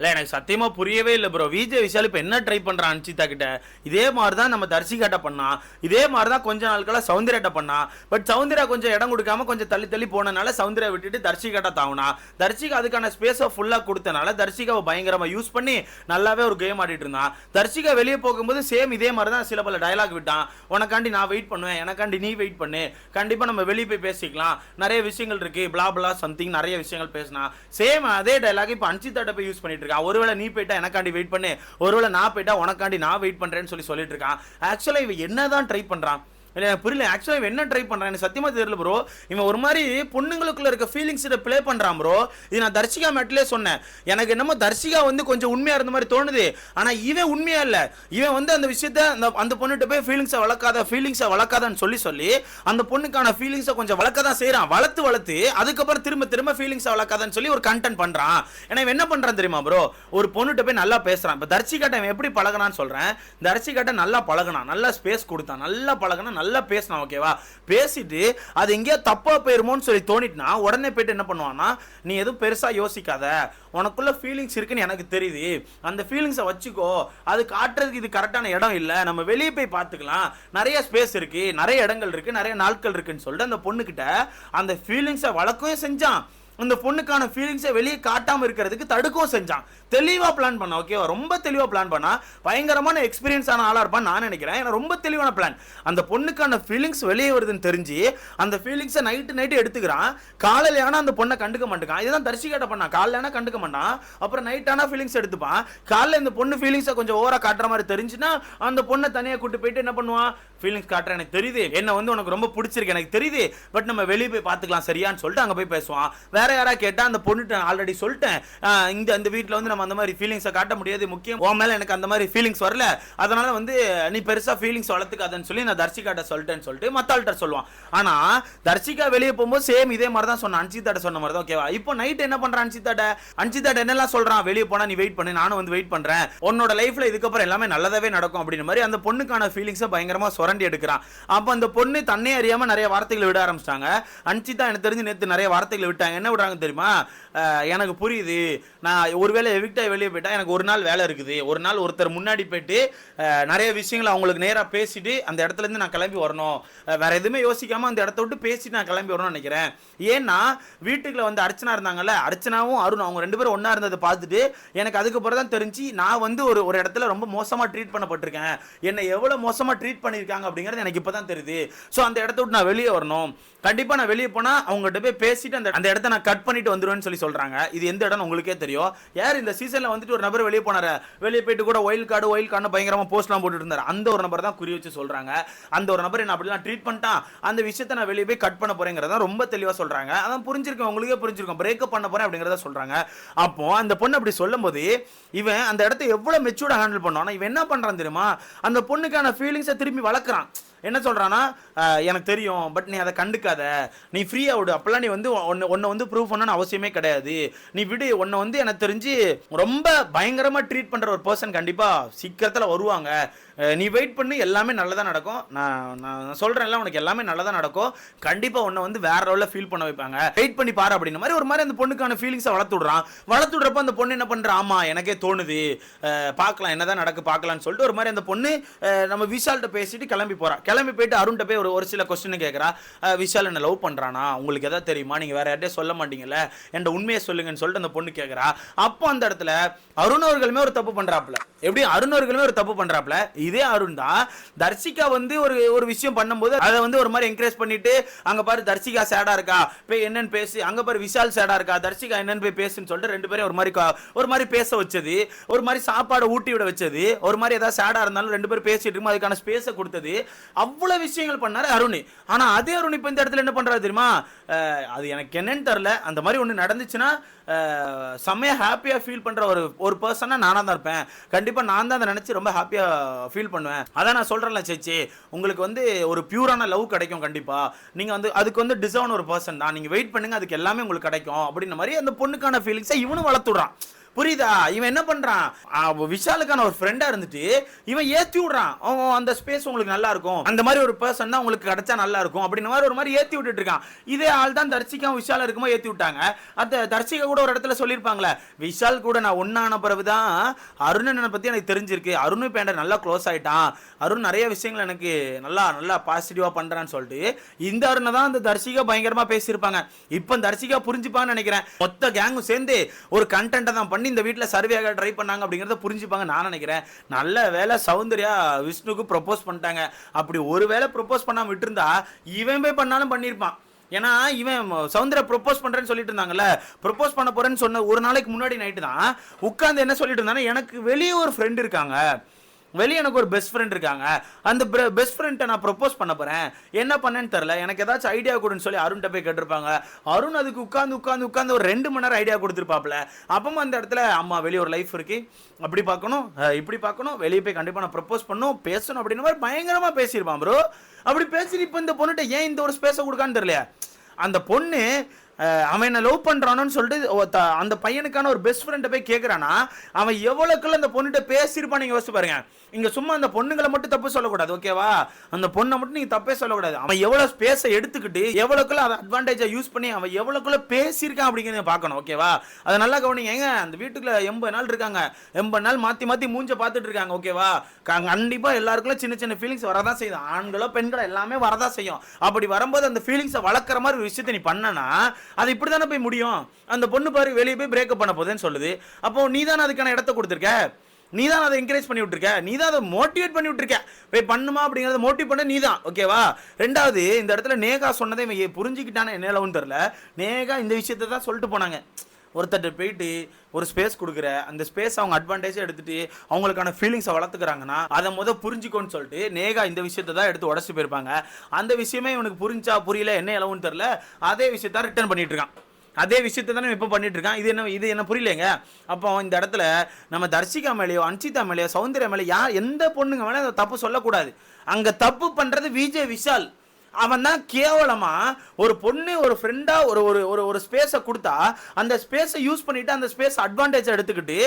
இல்லை எனக்கு சத்தியமாக புரியவே இல்லை ப்ரோ விஜய் விஷால் இப்போ என்ன ட்ரை பண்ணுறான் அன்சிதா கிட்ட? இதே மாதிரி தான் நம்ம தர்சிகாட்ட பண்ணா இதே மாதிரி தான் கொஞ்ச நாட்களா சவுந்தர்யாட்ட பண்ணா. பட் சவுந்தர்யா கொஞ்சம் இடம் கொடுக்காம கொஞ்சம் தள்ளி தள்ளி போனனால சவுந்தர்யா விட்டுட்டு தர்சிகாட்ட தாவுனா. தர்ஷிகா அதுக்கான ஸ்பேஸை ஃபுல்லாக கொடுத்தனால தர்சிகாவை பயங்கரமாக யூஸ் பண்ணி நல்லாவே ஒரு கேம் ஆடிட்டு இருந்தான். தர்ஷிகா வெளியே போகும்போது சேம் இதே மாதிரி தான் சில பல டயலாக் விட்டான். உனக்காண்டி நான் வெயிட் பண்ணுவேன் எனக்காண்டி நீ வெயிட் பண்ணு. கண்டிப்பாக நம்ம வெளியே போய் பேசிக்கலாம். நிறைய விஷயங்கள் இருக்குது பிளா பிளா சம்திங் நிறைய விஷயங்கள் பேசினா. சேம் அதே டயலாக் இப்போ அன்சிதாட்ட போய் யூஸ் பண்ணிட்டு இருக்கான் ஒருவேளை நீ போயிட்டா எனக்காண்டி வெயிட் பண்ணு. ஒருவேளை நான் போயிட்டா உனக்காண்டி நான் வெயிட் பண்றேன்னு சொல்லி சொல்லிட்டு இருக்கான் ஆக்சுவலா இவன் என்னதான் ட்ரை பண்றான் இல்லை புரியல. ஆக்சுவலாக இவன் என்ன ட்ரை பண்ணுறான் எனக்கு சத்தியமாக தெரியல ப்ரோ இவன் ஒரு மாதிரி பொண்ணுங்களுக்குள்ள இருக்க ஃபீலிங்ஸ் இதை ப்ளே பண்ணுறான் ப்ரோ இது நான் தர்ஷிகா மேட்லேயே சொன்னேன். எனக்கு என்னமோ தர்ஷிகா வந்து கொஞ்சம் உண்மையாக இருந்த மாதிரி தோணுது. ஆனால் இவன் உண்மையாக இல்லை. இவன் வந்து அந்த விஷயத்த அந்த அந்த பொண்ணுகிட்ட போய் ஃபீலிங்ஸை வளர்க்காத ஃபீலிங்ஸை வளர்க்காதான்னு சொல்லி சொல்லி அந்த பொண்ணுக்கான ஃபீலிங்ஸை கொஞ்சம் வளர்க்க தான் செய்கிறான் வளர்த்து வளர்த்து அதுக்கப்புறம் திரும்ப திரும்ப ஃபீலிங்ஸை வளர்க்காதான்னு சொல்லி ஒரு கண்டென்ட் பண்ணுறான் ஏன்னா இவன் என்ன பண்ணுறான் தெரியுமா ப்ரோ ஒரு பொண்ணுகிட்ட போய் நல்லா பேசுகிறான் இப்போ தர்ஷிகாட்ட இவன் எப்படி பழகினான்னு சொல்கிறேன் தர்ஷிகாட்ட நல்லா பழகினான். நல்லா ஸ்பேஸ் கொடுத்தான். நல்லா பழகினா நல்லா பேசினான் ஓகேவா பேசிட்டு அது எங்கேயோ தப்பா போயிருமோன்னு சொல்லி தோணிட்டுனா உடனே போயிட்டு என்ன பண்ணுவான்னா நீ எதுவும் பெருசா யோசிக்காத. உனக்குள்ள ஃபீலிங்ஸ் இருக்குன்னு எனக்கு தெரியுது. அந்த ஃபீலிங்ஸை வச்சுக்கோ. அது காட்டுறதுக்கு இது கரெக்டான இடம் இல்லை. நம்ம வெளியே போய் பார்த்துக்கலாம். நிறைய ஸ்பேஸ் இருக்கு. நிறைய இடங்கள் இருக்கு. நிறைய நாட்கள் இருக்குன்னு சொல்லிட்டு அந்த பொண்ணுக்கிட்ட அந்த ஃபீலிங்ஸை வளர்க்கவும் செஞ்சான். அந்த பொண்ணுக்கான ஃபீலிங்ஸை வெளியே காட்டாமல் இருக்கிறதுக்கு தடுக்கவும் செஞ்சான். தெளிவாக பிளான் பண்ண ஓகேவா ரொம்ப தெளிவாக பிளான் பண்ணா பயங்கரமான எக்ஸ்பீரியன்ஸ் ஆன ஆளா இருப்பான்னு நான் நினைக்கிறேன். ஏன்னா ரொம்ப தெளிவான பிளான் அந்த பொண்ணுக்கான ஃபீலிங்ஸ் வெளியே வருதுன்னு தெரிஞ்சு அந்த ஃபீலிங்ஸை நைட்டு நைட்டு எடுத்துக்கிறான். காலையில ஆனால் அந்த பொண்ணை கண்டுக்க மாட்டேங்கான். இதுதான் தரிசிக்காட்ட பண்ணான். காலையில் ஆனால் கண்டுக்க மாட்டான். அப்புறம் நைட் ஆனால் ஃபீலிங்ஸ் எடுத்துப்பான். காலைல இந்த பொண்ணு ஃபீலிங்ஸை கொஞ்சம் ஓவராக காட்டுற மாதிரி தெரிஞ்சுன்னா அந்த பொண்ணை தனியாக கூட்டு போயிட்டு என்ன பண்ணுவான் ஃபீலிங்ஸ் காட்டுற. எனக்கு தெரியுது. என்ன வந்து உனக்கு ரொம்ப பிடிச்சிருக்கு. எனக்கு தெரியுது. பட் நம்ம வெளியே போய் பார்த்துக்கலாம். சரியான்னு சொல்லிட்டு அங்கே போய் பேசுவான். வேற யாரா கேட்டா அந்த பொண்ணுட்ட ஆல்ரெடி சொல்லிட்டேன். இந்த அந்த வீட்டில் வந்து நம்ம அந்த மாதிரி ஃபீலிங்ஸை காட்ட முடியாது. முக்கியம் உன் மேல எனக்கு அந்த மாதிரி ஃபீலிங்ஸ் வரல. அதனால வந்து நீ பெருசா ஃபீலிங்ஸ் வளர்த்துக்காதன்னு சொல்லி நான் தர்ஷிகாட்ட சொல்லிட்டேன்னு சொல்லிட்டு மத்த ஆள்கிட்ட சொல்லுவான். ஆனா தர்ஷிகா வெளியே போகும்போது சேம் இதே மாதிரி தான் சொன்னான். அன்சிதாட்ட சொன்ன மாதிரி தான் ஓகேவா இப்போ நைட் என்ன பண்றான் அன்சிதாட்ட அன்சிதாட்ட என்னெல்லாம் சொல்றான்? வெளியே போனா நீ வெயிட் பண்ணு நானும் வந்து வெயிட் பண்றேன். உன்னோட லைஃப்ல இதுக்கப்புறம் எல்லாமே நல்லதாவே நடக்கும் அப்படின்ற மாதிரி அந்த பொண்ணுக்கான ஃபீலிங்ஸை பயங்கரமா சுரண்டி எடுக்கிறான். அப்போ அந்த பொண்ணு தன்னே அறியாம நிறைய வார்த்தைகளை விட ஆரம்பிச்சிட்டாங்க. அன்சிதா எனக்கு தெரிஞ்சு நேற்று நிறைய வார்த்தைகளை விட்டாங்க. என்ன சொல்கிறாங்க தெரியுமா? எனக்கு புரியுது. நான் ஒருவேளை எவிக்டாக வெளியே போயிட்டா எனக்கு ஒரு நாள் வேலை இருக்குது. ஒரு நாள் ஒருத்தர் முன்னாடி போயிட்டு நிறைய விஷயங்களை அவங்களுக்கு நேராக பேசிட்டு அந்த இடத்துல இருந்து நான் கிளம்பி வரணும். வேற எதுவுமே யோசிக்காம அந்த இடத்த விட்டு பேசிட்டு நான் கிளம்பி வரணும்னு நினைக்கிறேன். ஏன்னா வீட்டுக்குள்ள வந்து அர்ச்சனா இருந்தாங்கல்ல அர்ச்சனாவும் அருண் அவங்க ரெண்டு பேரும் ஒன்றா இருந்ததை பார்த்துட்டு எனக்கு அதுக்கப்புறம் தான் தெரிஞ்சு நான் வந்து ஒரு ஒரு இடத்துல ரொம்ப மோசமா ட்ரீட் பண்ணப்பட்டிருக்கேன். என்னை எவ்வளவு மோசமா ட்ரீட் பண்ணியிருக்காங்க அப்படிங்கிறது எனக்கு இப்பதான் தெரியுது. ஸோ அந்த இடத்த விட்டு நான் வெளியே வரணும். கண்டிப்பா நான் வெளியே போனா அவங்ககிட்ட போய் பேசிட்டு அந்த அந்த இடத்த நான் கட் பண்ணிட்டு வந்துடுவேன்னு சொல்லி சொல்கிறாங்க இது எந்த இடம் உங்களுக்கே தெரியும். யார் இந்த சீசனில் வந்துட்டு ஒரு நபர் வெளியே போனார்? வெளியே போயிட்டு கூட ஒயில் கார்டு ஒயில் கார்டு பயங்கரமாக போஸ்ட்லாம் போட்டுட்டு இருந்தார். அந்த ஒரு நபர் தான் குறி வச்சு சொல்கிறாங்க அந்த ஒரு நபர் என்ன அப்படிலாம் ட்ரீட் பண்ணிட்டான். அந்த விஷயத்தை நான் வெளியே போய் கட் பண்ண போகிறேங்கிறத ரொம்ப தெளிவாக சொல்கிறாங்க அதான் புரிஞ்சிருக்கும். உங்களுக்கே புரிஞ்சிருக்கும். பிரேக்கப் பண்ண போகிறேன் அப்படிங்கிறத சொல்கிறாங்க அப்போ அந்த பொண்ணு அப்படி சொல்லும்போது இவன் அந்த இடத்த எவ்வளோ மெச்சூர்டாக ஹேண்டில் பண்ணான்? இவன் என்ன பண்ணுறான் தெரியுமா? அந்த பொண்ணுக்கான ஃபீலிங்ஸை திரும்பி வளர்க்குறான். என்ன சொல்கிறான்னா எனக்கு தெரியும் பட் நீ அதை கண்டுக்காத. நீ ஃப்ரீயாக விடு. அப்போல்லாம் நீ வந்து ஒன்று ஒன்னை வந்து ப்ரூவ் பண்ணணும்னு அவசியமே கிடையாது. நீ விடு. உன்னை வந்து எனக்கு தெரிஞ்சு ரொம்ப பயங்கரமாக ட்ரீட் பண்ணுற ஒரு பர்சன் கண்டிப்பாக சீக்கிரத்தில் வருவாங்க. நீ வெயிட் பண்ணி எல்லாமே நல்லதாக நடக்கும். நான் நான் சொல்கிறேன்ல உனக்கு எல்லாமே நல்லதாக நடக்கும். கண்டிப்பாக உன்னை வந்து வேற லெவலில் ஃபீல் பண்ண வைப்பாங்க. வெயிட் பண்ணி பாரு அப்படின்ற மாதிரி ஒரு மாதிரி அந்த பொண்ணுக்கான ஃபீலிங்ஸை வளர்த்து விடுறான் வளர்த்து விடுறப்ப அந்த பொண்ணு என்ன பண்றா? ஆமாம் எனக்கே தோணுது. பார்க்கலாம் என்னதான் நடக்கு பார்க்கலாம்னு சொல்லிட்டு ஒரு மாதிரி அந்த பொண்ணு நம்ம விஷால்கிட்ட பேசிட்டு கிளம்பி போகிறான் கிளம்பி போயிட்டு அருண்கிட்ட போய் ஒரு ஒரு சில கொஸ்டின் கேட்குறா விஷால் என்ன லவ் பண்ணுறானா உங்களுக்கு எதாவது தெரியுமா? நீங்கள் வேற யார்ட்டே சொல்ல மாட்டீங்கல்ல? என்கிட்ட உண்மையை சொல்லுங்கன்னு சொல்லிட்டு அந்த பொண்ணு கேட்குறா அப்போ அந்த இடத்துல அருண் அவர்களுமே ஒரு தப்பு பண்ணுறாப்புல எப்படி அருண் அவர்களுமே ஒரு தப்பு பண்ணுறாப்புல இதே அருண் தான். தர்ஷிகா வந்து ஒரு ஒரு விஷயம் பண்ணும்போது அதை வந்து ஒரு மாதிரி என்கரேஜ் பண்ணிட்டு அங்க பாரு தர்ஷிகா சேடா இருக்கா? போய் என்னன்னு பேசி. அங்க பாரு விஷால் சேடா இருக்கா? தர்ஷிகா என்னன்னு போய் பேசுன்னு சொல்லிட்டு ரெண்டு பேரும் ஒரு மாதிரி ஒரு மாதிரி பேச வச்சது. ஒரு மாதிரி சாப்பாடு ஊட்டி விட வச்சது. ஒரு மாதிரி ஏதாவது சேடா இருந்தாலும் ரெண்டு பேரும் பேசிட்டு இருக்கும் அதுக்கான ஸ்பேஸை கொடுத்தது. அவ்வளவு விஷயங்கள் பண்ணாரு அருண். ஆனா அதே அருண் இப்ப இந்த இடத்துல என்ன பண்றாரு தெரியுமா? அது எனக்கு என்னன்னு தெரியல. அந்த மாதிரி ஒண்ணு நடந்துச்சுன்னா செம்மையா ஹாப்பியா ஃபீல் பண்ற ஒரு ஒரு பர்சனா நானா தான் இருப்பேன். கண்டிப்பா நான் தான் அதை நினைச்சு ரொம்ப ஹாப்பியா ஃபீல் ஃபீல் பண்ணுவேன். அதான் நான் சொல்றேன்ல சேச்சி. உங்களுக்கு வந்து ஒரு பியூரான லவ் கிடைக்கும் கண்டிப்பா. நீங்க வந்து அதுக்கு வந்து டிசர்வ் ஒரு பர்சன் தான். நீங்க வெயிட் பண்ணுங்க அதுக்கு எல்லாமே உங்களுக்கு கிடைக்கும். அப்படின்ற மாதிரி அந்த பொண்ணுக்கான ஃபீலிங்ஸை இவனும் வளர்த்துடுறான். புரியுதா? இவன் என்ன பண்றான்? விஷாலுக்கான ஒரு ஃப்ரெண்டா இருந்துட்டு இவன் ஏத்தி விடுறான். அவன் அந்த ஸ்பேஸ் உங்களுக்கு நல்லா இருக்கும். அந்த மாதிரி ஒரு பர்சன் தான் உங்களுக்கு கிடைச்சா நல்லா இருக்கும். அப்படின்ற மாதிரி ஒரு மாதிரி ஏத்தி விட்டுட்டு இருக்கான். இதே ஆள் தான் தர்சிகா விஷால் இருக்குமோ ஏத்தி விட்டாங்க. அந்த தர்சிகா கூட ஒரு இடத்துல சொல்லியிருப்பாங்களே விஷால் கூட நான் ஒன்னான பிறகுதான் அருணனை பத்தி எனக்கு தெரிஞ்சிருக்கு. அருண் இப்போ நல்லா க்ளோஸ் ஆயிட்டான். அருண் நிறைய விஷயங்கள் எனக்கு நல்லா நல்லா பாசிட்டிவா பண்றான்னு சொல்லிட்டு இந்த அருணை தான் அந்த தர்சிகா பயங்கரமா பேசியிருப்பாங்க. இப்போ தர்சிகா புரிஞ்சுப்பான்னு நினைக்கிறேன். மொத்த கேங்கும் சேர்ந்து ஒரு கண்டென்ட்டை தான் பண்ணி பண்ணி இந்த வீட்டில் சர்வே ட்ரை பண்ணாங்க அப்படிங்கிறத புரிஞ்சுப்பாங்க. நான் நினைக்கிறேன். நல்ல வேலை சௌந்தர்யா விஷ்ணுக்கு ப்ரொப்போஸ் பண்ணிட்டாங்க. அப்படி ஒரு வேளை ப்ரொப்போஸ் பண்ணாம விட்டுருந்தா இவன் போய் பண்ணாலும் பண்ணியிருப்பான் ஏன்னா இவன் சௌந்தர்யா ப்ரொப்போஸ் பண்ணுறேன்னு சொல்லிட்டு இருந்தாங்கல்ல. ப்ரொப்போஸ் பண்ண போறேன்னு சொன்ன ஒரு நாளைக்கு முன்னாடி நைட்டு தான் உட்காந்து என்ன சொல்லிட்டு இருந்தானா எனக்கு வெளியே ஒரு ஃப்ரெண்டு இருக்காங்க. வெளியே எனக்கு ஒரு பெஸ்ட் ஃப்ரெண்ட் இருக்காங்க. அந்த பெஸ்ட் ஃப்ரெண்ட்டை நான் ப்ரொப்போஸ் பண்ண போகிறேன் என்ன பண்ணேன்னு தெரில எனக்கு ஏதாச்சும் ஐடியா கொடுன்னு சொல்லி அருண்கிட்ட போய் கேட்டிருப்பாங்க. அருண் அதுக்கு உட்காந்து உட்காந்து உட்காந்து ஒரு ரெண்டு மணி நேரம் ஐடியா கொடுத்துருப்பாப்ல அப்பமா அந்த இடத்துல அம்மா வெளியே ஒரு லைஃப் இருக்கு. அப்படி பார்க்கணும் இப்படி பார்க்கணும். வெளியே போய் கண்டிப்பாக நான் ப்ரப்போஸ் பண்ணணும் பேசணும். அப்படின்னு மாதிரி பயங்கரமாக பேசியிருப்பான் ப்ரோ அப்படி பேசி இப்போ இந்த பொண்ணுகிட்ட ஏன் இந்த ஒரு ஸ்பேஸை கொடுக்கான்னு தெரியல. அந்த பொண்ணு அவன் என்ன லவ் பண்ணுறானோன்னு சொல்லிட்டு அந்த பையனுக்கான ஒரு பெஸ்ட் ஃப்ரெண்டை போய் கேட்குறானா அவன் எவ்வளோக்குள்ள அந்த பொண்ணுகிட்ட பேசியிருப்பான் நீங்கள் யோசிச்சு பாருங்க. இங்கே சும்மா அந்த பொண்ணுங்களை மட்டும் தப்பு சொல்லக்கூடாது ஓகேவா? அந்த பொண்ணை மட்டும் நீங்கள் தப்பே சொல்லக்கூடாது. அவன் எவ்வளோ ஸ்பேஸை எடுத்துக்கிட்டு எவ்வளோக்குள்ள அதை அட்வான்டேஜாக யூஸ் பண்ணி அவன் எவ்வளோக்குள்ள பேசியிருக்கான் அப்படிங்கிறத பார்க்கணும் ஓகேவா? அதை நல்லா கவனிங்க. ஏங்க அந்த வீட்டுக்குள்ள எண்பது நாள் இருக்காங்க. எண்பது நாள் மாற்றி மாற்றி மூஞ்ச பார்த்துட்டு இருக்காங்க ஓகேவா? கண்டிப்பாக எல்லாருக்குள்ள சின்ன சின்ன ஃபீலிங்ஸ் வரதான் செய்யும் ஆண்களோ பெண்களோ எல்லாமே வரதான் செய்யும். அப்படி வரும்போது அந்த ஃபீலிங்ஸை வளர்க்குற மாதிரி ஒரு விஷயத்தை நீ பண்ணனா அது இப்படி தானே போய் முடியும்? அந்த பொண்ணு பாரு வெளியே போய் பிரேக்கப் பண்ண போகுதுன்னு சொல்லுது. அப்போ நீ தானே அதுக்கான இடத்த கொடுத்துருக்க? நீ தான் அதை என்கரேஜ் பண்ணி விட்டுருக்க. நீ தான் அதை மோட்டிவேட் பண்ணி விட்டுருக்க. போய் பண்ணுமா அப்படிங்கிறத மோட்டிவ் பண்ண நீ தான் ஓகேவா ரெண்டாவது இந்த இடத்துல நேகா சொன்னதை இவன் ஏ- புரிஞ்சுக்கிட்டானே என்ன லவுன்னு தெரில நேகா இந்த விஷயத்தை தான் சொல்லிட்டு போனாங்க. ஒருத்தர்கிட்ட போயிட்டு ஒரு ஸ்பேஸ் கொடுக்குற அந்த ஸ்பேஸ் அவங்க அட்வான்டேஜாக எடுத்துட்டு அவங்களுக்கான ஃபீலிங்ஸை வளர்த்துக்கிறாங்கன்னா அதை முத புரிஞ்சுக்கோன்னு சொல்லிட்டு நேகா இந்த விஷயத்தை தான் எடுத்து உடச்சி போயிருப்பாங்க. அந்த விஷயமே இவனுக்கு புரிஞ்சா புரியல என்ன இலவுன்னு தெரில அதே விஷயத்தான் ரிட்டர்ன் பண்ணிட்டு இருக்கான். அதே விஷயத்தை தானே இப்போ பண்ணிட்டு இருக்கான். இது என்ன இது என்ன புரியலைங்க? அப்போ இந்த இடத்துல நம்ம தர்ஷிகா மேலேயோ அன்சிதா மேலேயோ சௌந்தர்யா மேலே யார் எந்த பொண்ணுங்க மேலே அந்த தப்பு சொல்லக்கூடாது. அங்கே தப்பு பண்ணுறது விஜய் விஷால். அவன் தான் கேவலமா ஒரு பொண்ணு ஒரு ஃப்ரெண்டா ஒரு ஒரு ஒரு ஒரு ஸ்பேஸை கொடுத்தா அந்த ஸ்பேஸை யூஸ் பண்ணிட்டு அந்த ஸ்பேஸ் அட்வான்டேஜ் எடுத்துக்கிட்டு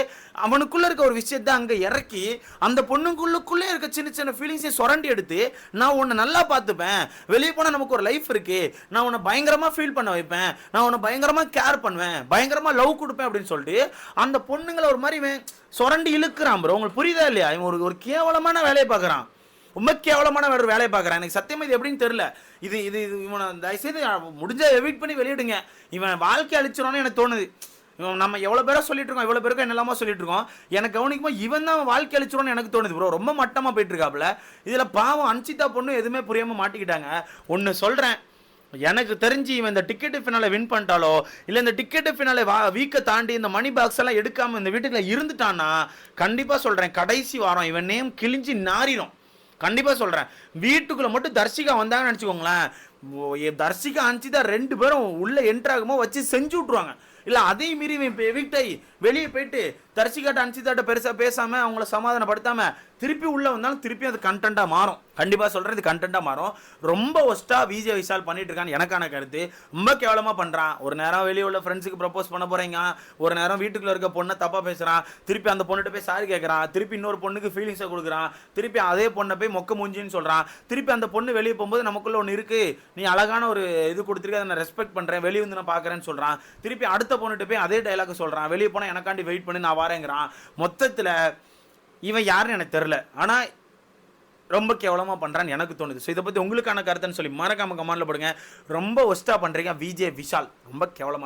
அவனுக்குள்ள இருக்க ஒரு விஷயத்தை அங்கே இறக்கி அந்த பொண்ணுக்குள்ளுக்குள்ளே இருக்க சின்ன சின்ன ஃபீலிங்ஸை சுரண்டி எடுத்து நான் உன்னை நல்லா பார்த்துப்பேன். வெளியே போனால் நமக்கு ஒரு லைஃப் இருக்கு. நான் உன்னை பயங்கரமாக ஃபீல் பண்ண வைப்பேன். நான் உன்னை பயங்கரமாக கேர் பண்ணுவேன். பயங்கரமாக லவ் கொடுப்பேன் அப்படின்னு சொல்லிட்டு அந்த பொண்ணுங்களை ஒரு மாதிரி இவன் சுரண்டி இழுக்கிறான் ப்ரோ உங்களுக்கு புரியுதா இல்லையா? இவன் ஒரு ஒரு கேவலமான வேலையை பார்க்குறான். ரொம்ப கேவலமான வேற வேலையை பார்க்குறான். எனக்கு சத்தியமா இது எப்படின்னு தெரியல. இது இது இது இவனை தயவுசெய்து முடிஞ்ச எவிட் பண்ணி வெளியிடுங்க இவன் வாழ்க்கை அழிச்சிடணும்னு எனக்கு தோணுது. இவன் நம்ம எவ்வளோ பேரோ சொல்லிட்டு இருக்கோம் எவ்வளோ பேருக்கும் என்னெல்லாமோ சொல்லிட்டு இருக்கோம். எனக்கு கவனிக்கும்போது இவன் தான் வாழ்க்கை அழிச்சிரோன்னு எனக்கு தோணுது ப்ரோ ரொம்ப மட்டமாக போயிட்டு இருக்காப்புல. இதில் பாவம் அன்சிதா பொண்ணு எதுவுமே புரியாமல் மாட்டிக்கிட்டாங்க. ஒன்று சொல்கிறேன் எனக்கு தெரிஞ்சு இவன் இந்த டிக்கெட்டு ஃபினாலை வின் பண்ணிட்டாலோ இல்லை இந்த டிக்கெட்டு ஃபினாலை வா வீக்கை தாண்டி இந்த மணி பாக்ஸ் எல்லாம் எடுக்காமல் இந்த வீட்டுக்குள்ள இருந்துட்டான்னா கண்டிப்பாக சொல்கிறேன் கடைசி வாரம் இவன் நேம் கிழிஞ்சு நாறிடும். கண்டிப்பாக சொல்கிறேன் வீட்டுக்குள்ளே மட்டும் தர்ஷிகா வந்தாங்கன்னு நினச்சிக்கோங்களேன். தர்ஷிகா அனுச்சி தான் ரெண்டு பேரும் உள்ளே என்ட்ராகுமோ வச்சு செஞ்சு விட்ருவாங்க இல்லை அதையும் மீறி இவன் இப்போ எவிக்ட் ஆகி வெளியே போயிட்டு தர்ஷிகாட்ட அன்சிதாட்ட பெருசாக பேசாமல் அவங்கள சமாதானப்படுத்தாமல் திருப்பி உள்ளே வந்தாலும் திருப்பி அது கண்டென்ட்டாக மாறும். கண்டிப்பாக சொல்கிறது கண்டென்ட்டாக மாறும். ரொம்ப ஒஸ்ட்டாக விஜய் விஷால் பண்ணிட்டு இருக்கான்னு எனக்கான கருத்து. ரொம்ப கேவலமாக பண்ணுறான் ஒரு நேரம் வெளியே உள்ள ஃப்ரெண்ட்ஸுக்கு ப்ரப்போஸ் பண்ண போகிறீங்க ஒரு நேரம் வீட்டுக்குள்ள இருக்க பொண்ணை தப்பாக பேசுகிறான் திருப்பி அந்த பொண்ணுகிட்ட போய் சாரி கேட்குறான் திருப்பி இன்னொரு பொண்ணுக்கு ஃபீலிங்ஸை கொடுக்குறான். திருப்பி அதே பொண்ணை போய் மொக்க மூஞ்சின்னு சொல்கிறான் திருப்பி அந்த பொண்ணு வெளியே போகும்போது நமக்குள்ள ஒன்று இருக்குது நீ அழகான ஒரு இது கொடுத்துருக்க அதை நான் ரெஸ்பெக்ட் பண்ணுறேன் வெளியே வந்து நான் பார்க்குறேன்னு சொல்கிறான் திருப்பி அடுத்த பொண்ணுகிட்ட போய் அதே டைலாக் சொல்கிறான் வெளியே போனால் எனக்காண்டி வெயிட் பண்ணி நான் வரேங்கிறான். மொத்தத்தில் இவன் யாருன்னு எனக்கு தெரில ஆனால் ரொம்ப கேவலமாக பண்ணுறான்னு எனக்கு தோணுது. ஸோ இதை பற்றி உங்களுக்கான கருத்துன்னு சொல்லி மறக்காம கமெண்ட்ல போடுங்க. ரொம்ப ஒஸ்ட்டாக பண்ணுறீங்க விஜய் விஷால். ரொம்ப கேவலமாக